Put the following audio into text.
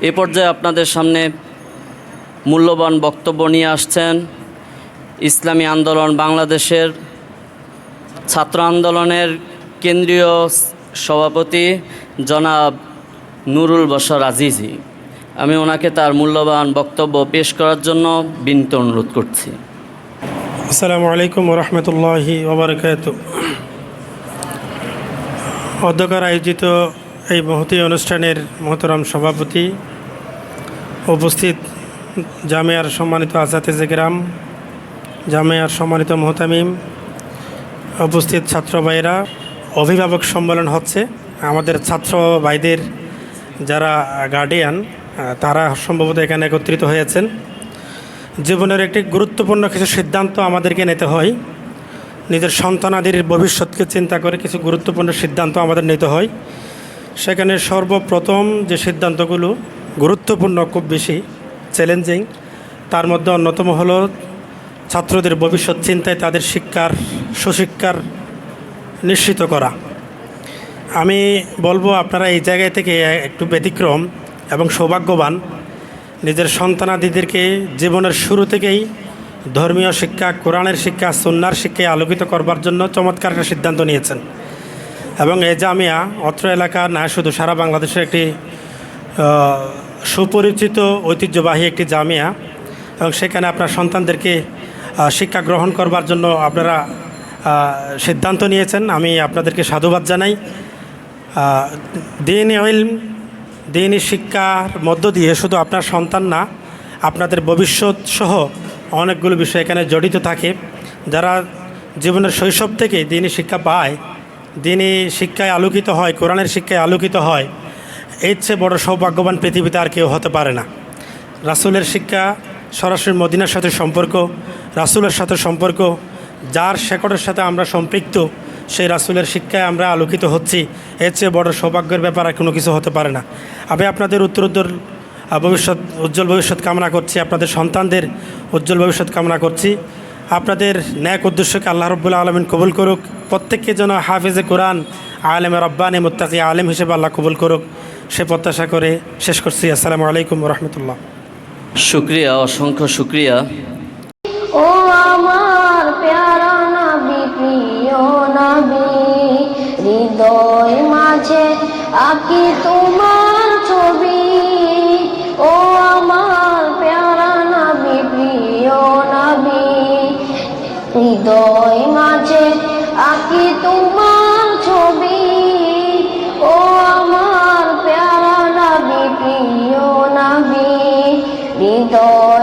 এ পর্যায়ে আপনাদের সামনে মূল্যবান বক্তব্য নিয়ে আসছেন ইসলামী আন্দোলন বাংলাদেশের ছাত্র আন্দোলনের কেন্দ্রীয় সভাপতি জনাব নুরুল বশর আজিজি। আমি ওনাকে তার মূল্যবান বক্তব্য পেশ করার জন্য বিনীত অনুরোধ করছি। আসসালামু আলাইকুম রহমতুল্লাহি ওবরকাত অধ্যকার আয়োজিত এই মহতী অনুষ্ঠানের মহতরম সভাপতি উপস্থিত জামিয়ার সম্মানিত আজাতে জেগরাম জামিয়ার সম্মানিত মোহতামিম, উপস্থিত ছাত্র ভাইরা অভিভাবক সম্মেলন হচ্ছে। আমাদের ছাত্র ভাইদের যারা গার্ডিয়ান তারা সম্ভবত এখানে একত্রিত হয়েছেন। জীবনের একটি গুরুত্বপূর্ণ কিছু সিদ্ধান্ত আমাদেরকে নিতে হয়। নিজের সন্তানাদির ভবিষ্যৎকে চিন্তা করে কিছু গুরুত্বপূর্ণ সিদ্ধান্ত আমাদের নিতে হয়। সেখানে সর্বপ্রথম যে সিদ্ধান্তগুলো গুরুত্বপূর্ণ, খুব বেশি চ্যালেঞ্জিং তার মধ্যে অন্যতম হলো ছাত্রদের ভবিষ্যৎ চিন্তায় তাদের শিক্ষার, সুশিক্ষার নিশ্চিত করা। আমি বলব আপনারা এই জায়গায় থেকে একটু ব্যতিক্রম এবং সৌভাগ্যবান। নিজের সন্তানাদিদেরকে জীবনের শুরু থেকেই ধর্মীয় শিক্ষা, কোরআনের শিক্ষা সন্ন্যার শিক্ষায় আলোকিত করবার জন্য চমৎকার একটা সিদ্ধান্ত নিয়েছেন। এবং এই জামিয়া অত্র এলাকা না, শুধু সারা বাংলাদেশের একটি সুপরিচিত ঐতিহ্যবাহী একটি জামিয়া। এবং সেখানে আপনার সন্তানদেরকে শিক্ষা গ্রহণ করবার জন্য আপনারা সিদ্ধান্ত নিয়েছেন। আমি আপনাদেরকে সাধুবাদ জানাই। দিন ইলম দিনই শিক্ষার মধ্য দিয়ে শুধু আপনার সন্তান না, আপনাদের ভবিষ্যৎ সহ অনেকগুলো বিষয় এখানে জড়িত থাকে। যারা জীবনের শৈশব থেকে দিনই শিক্ষা পায় দিনই শিক্ষায় আলোকিত হয়, কোরআনের শিক্ষায় আলোকিত হয়, এর চেয়ে বড় সৌভাগ্যবান পৃথিবীতে আর কেউ হতে পারে না। রাসুলের শিক্ষা সরাসরি মদিনার সাথে সম্পর্ক, রাসুলের সাথে সম্পর্ক, যার শেকড়ের সাথে আমরা সম্পৃক্ত, সেই রাসুলের শিক্ষায় আমরা আলোকিত হচ্ছি, এর চেয়ে বড় সৌভাগ্যের ব্যাপার আর কোনো কিছু হতে পারে না। আমি আপনাদের উত্তরোত্তর ভবিষ্যৎ, উজ্জ্বল ভবিষ্যৎ কামনা করছি, আপনাদের সন্তানদের উজ্জ্বল ভবিষ্যৎ কামনা করছি। আপনাদের ন্যাক উদ্দেশ্যকে আল্লাহ রব্বুল্লা আলমিন কবুল করুক। প্রত্যেককে যেন হাফেজে কোরআন আলেমে রব্বানি মুত্তাকি আলেম হিসেবে আল্লাহ কবুল করুক। সে প্রত্যাশা করে শেষ করছি। আসসালামু আলাইকুম রহমতুল্লাহ। শুক্রিয়া অসংখ্য শুক্রিয়া। ও আমার প্যারা নবী প্রিয় নবী হৃদয় মাঝে আঁকি তোমার ছবি। হৃদয় মাঝে আঁকি তোমার ছবি। ও আমার প্যারা নাবি প্রিয় নাবি হৃদয়